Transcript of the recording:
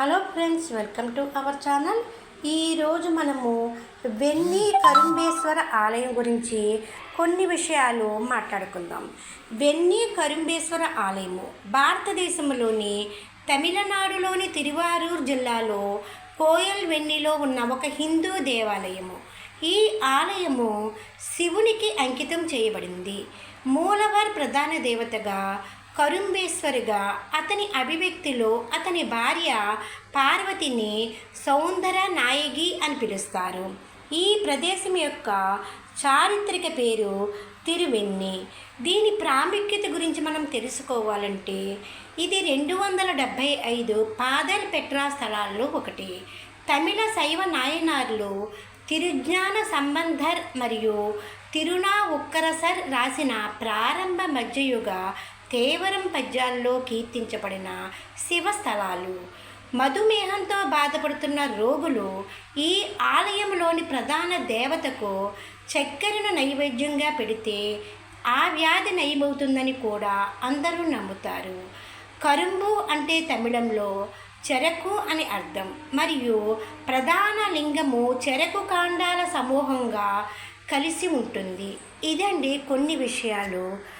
Hello friends welcome to our channel. ఈరోజు మనము వెన్ని కరుంబేశ్వర ఆలయం గురించి కొన్ని విషయాలు మాట్లాడుకుందాం. వెన్ని కరుంబేశ్వర ఆలయము భారతదేశంలోని తమిళనాడులోని తిరువారూర్ జిల్లాలో కోయల్ వెన్నిలో ఉన్న ఒక హిందూ దేవాలయము. ఈ ఆలయము శివునికి అంకితం చేయబడింది. మూలవర్ ప్రధాన దేవతగా కరుంబేశ్వరిగా అతని అభివ్యక్తిలో అతని భార్య పార్వతిని సౌందర నాయగి అని పిలుస్తారు. ఈ ప్రదేశం యొక్క చారిత్రక పేరు తిరువెన్ని. దీని ప్రాముఖ్యత గురించి మనం తెలుసుకోవాలంటే ఇది రెండు వందల డెబ్భై ఐదు పాదల్ పెట్రా స్థలాల్లో ఒకటి. తమిళ శైవ నాయనార్లు తిరుజ్ఞాన సంబంధర్ మరియు తిరునా ఉక్కరసర్ రాసిన ప్రారంభ మధ్యయుగ కేవలం పద్యాల్లో కీర్తించబడిన శివస్థలాలు. మధుమేహంతో బాధపడుతున్న రోగులు ఈ ఆలయంలోని ప్రధాన దేవతకు చక్కెరను నైవేద్యంగా పెడితే ఆ వ్యాధి నయమవుతుందని కూడా అందరూ నమ్ముతారు. కరుంబు అంటే తమిళంలో చెరకు అని అర్థం. మరియు ప్రధాన లింగము చెరకు కాండాల సమూహంగా కలిసి ఉంటుంది. ఇదండి కొన్ని విషయాలు.